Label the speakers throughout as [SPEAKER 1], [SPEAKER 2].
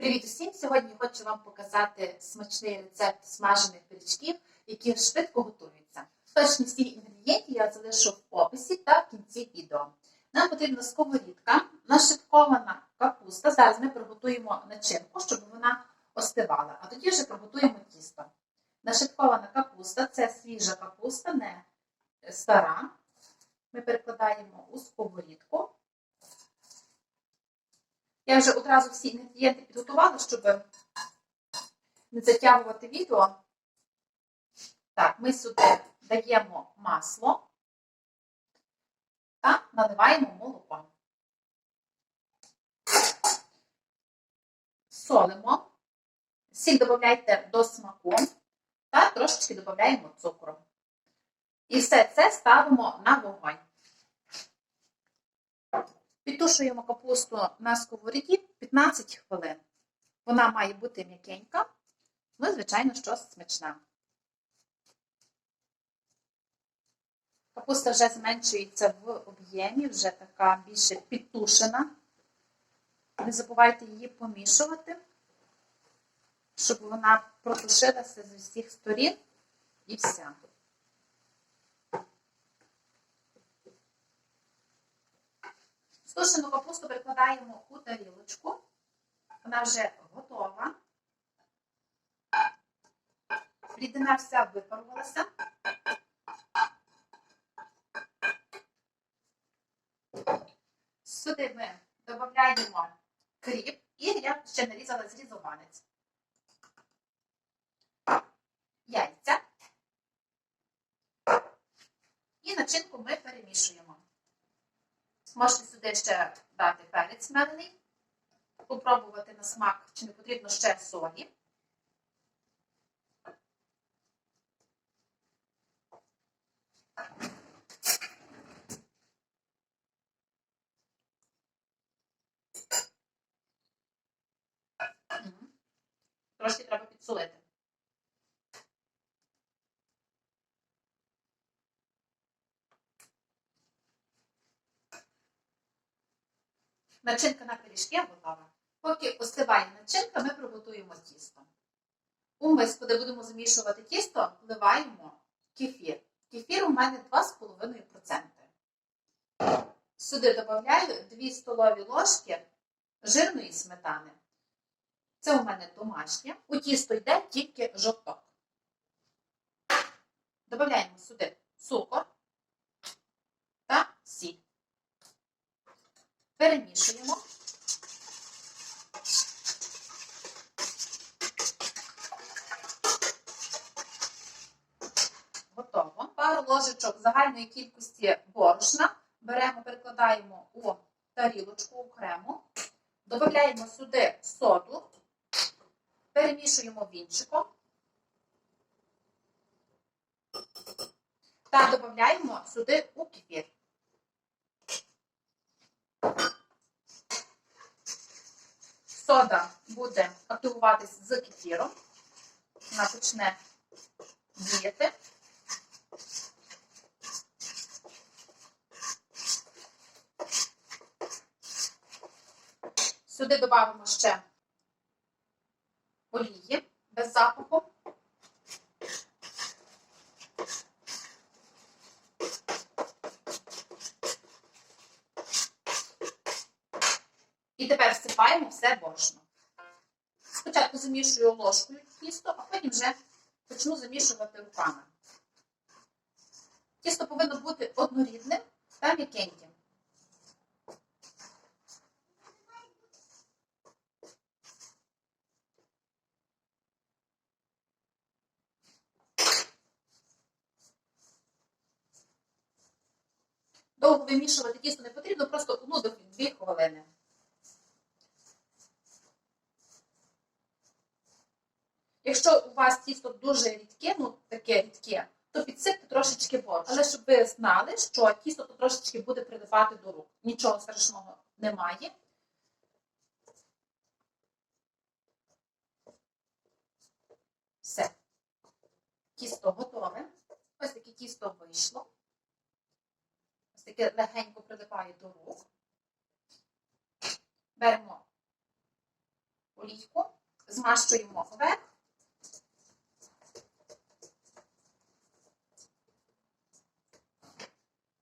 [SPEAKER 1] Привіт усім! Сьогодні хочу вам показати смачний рецепт смажених пиріжків, які швидко готуються. Точні всі інгредієнти я залишу в описі та в кінці відео. Нам потрібна сковорідка, нашиткована капуста. Зараз ми приготуємо начинку, щоб вона остивала, а тоді вже приготуємо тісто. Нашиткована капуста це свіжа капуста, не стара. Ми перекладаємо у сковорідку. Я вже одразу всі інгредієнти підготувала, щоб не затягувати відео. Так, ми сюди даємо масло та наливаємо молоко. Солимо, сіль додайте до смаку та трошечки додаємо цукру. І все це ставимо на вогонь. Підтушуємо капусту на сковороді 15 хвилин. Вона має бути м'якенька, ну, звичайно, що смачна. Капуста вже зменшується в об'ємі, вже така більше підтушена. Не забувайте її помішувати, щоб вона протушилася з усіх сторін і вся. Стушену капусту перекладаємо у тарілочку. Вона вже готова. Рідина вся випарувалася. Сюди ми додаємо кріп і я ще нарізала зрізованець. Яйця. І начинку ми перемішуємо. Можете сюди ще дати перець мелений, попробувати на смак, чи не потрібно ще солі. Трошки треба підсолити. Начинка на пиріжки готова. Поки остиває начинка, ми приготуємо тісто. У миску, де будемо замішувати тісто, вливаємо кефір. Кефір у мене 2,5%. Сюди додаю 2 столові ложки жирної сметани. Це у мене домашнє. У тісто йде тільки жовток. Додаємо сюди цукор та сіль. Перемішуємо. Готово. Пару ложечок загальної кількості борошна. Беремо, перекладаємо у тарілочку окремо, додаємо сюди соду, перемішуємо вінчиком. Та додаємо сюди у Сода буде активуватись з кефіром. Вона почне діяти. Сюди додамо ще олії без запаху. І тепер всипаємо все борошно. Спочатку замішую ложкою тісто, а потім вже почну замішувати руками. Тісто повинно бути однорідним та м'якеньким. Довго вимішувати тісто не потрібно, просто одну до дві хвилини. Якщо у вас тісто дуже рідке, ну таке рідке, то підсипте трошечки борщ. Але щоб ви знали, що тісто то трошечки буде прилипати до рук. Нічого страшного немає. Все. Тісто готове. Ось таке тісто вийшло. Ось таке легенько прилипає до рук. Беремо олійку, змащуємо верх.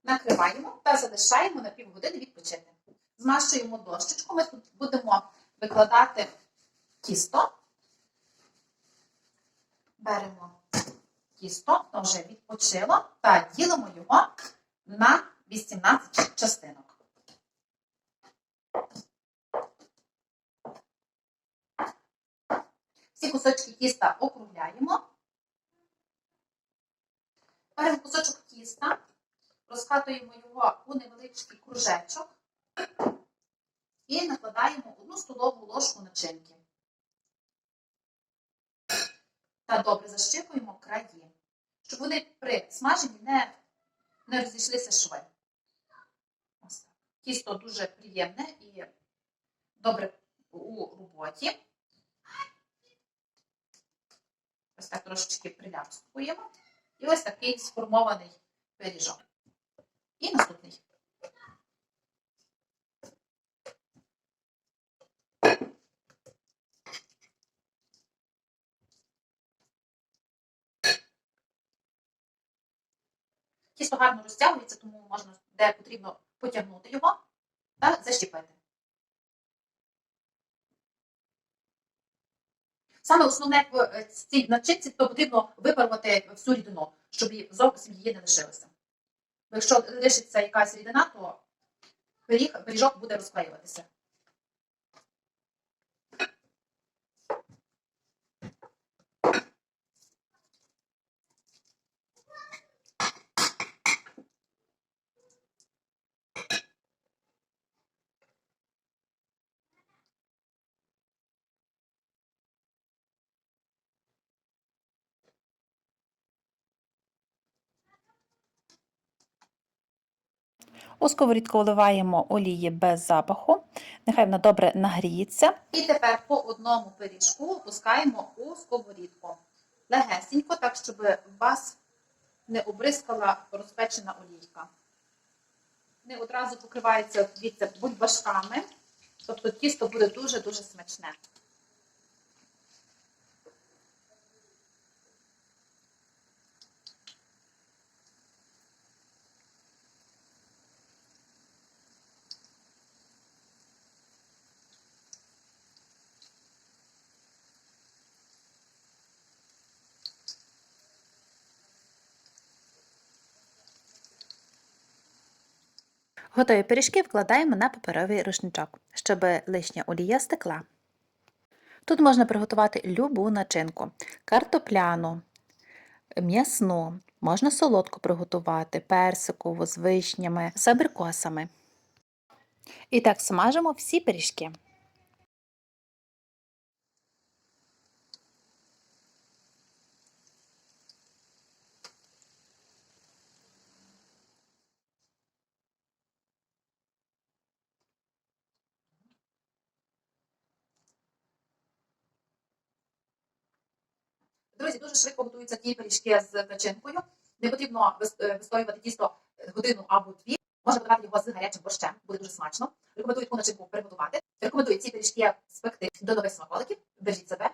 [SPEAKER 1] Накриваємо та залишаємо на півгодини відпочити. Змащуємо дощечку. Ми тут будемо викладати тісто. Беремо тісто, то вже відпочило, та ділимо його на 18 частинок. Всі кусочки тіста округляємо. Беремо кусочок тіста, розкатуємо його у невеличкий кружечок і накладаємо одну столову ложку начинки. Та добре защипуємо краї, щоб вони при смаженні не, не розійшлися шви. Ось так. Тісто дуже приємне і добре у роботі. Ось так трошечки приляпстуємо. І ось такий сформований пиріжок. І наступний. Тісто гарно розтягується, тому можна, де потрібно, потягнути його та защіпити. Саме основне в е, цій начинці, то потрібно випарувати всю рідину, щоб зовсім її не лишилося. Якщо лишиться якась рідина, то пиріг, пиріжок буде розклеюватися.
[SPEAKER 2] У сковорідку вливаємо олії без запаху, нехай вона добре нагріється.
[SPEAKER 1] І тепер по одному пиріжку опускаємо у сковорідку. Легесенько, так, щоб вас не обрискала розпечена олійка. Не одразу покривається бульбашками, тобто тісто буде дуже-дуже смачне.
[SPEAKER 2] Готові пиріжки вкладаємо на паперовий рушничок, щоб лишня олія стекла. Тут можна приготувати любу начинку: картопляну, м'ясну, можна солодку приготувати, персикову з вишнями, з абрикосами. І так смажимо всі пиріжки.
[SPEAKER 1] Друзі, дуже швидко готуються ті пиріжки з начинкою. Не потрібно е, вистоювати тісто годину або дві. Можна подавати його з гарячим борщем, буде дуже смачно. Рекомендую таку начинку приготувати. Рекомендую ці пиріжки спекти до нових смаколиків. Бережіть себе.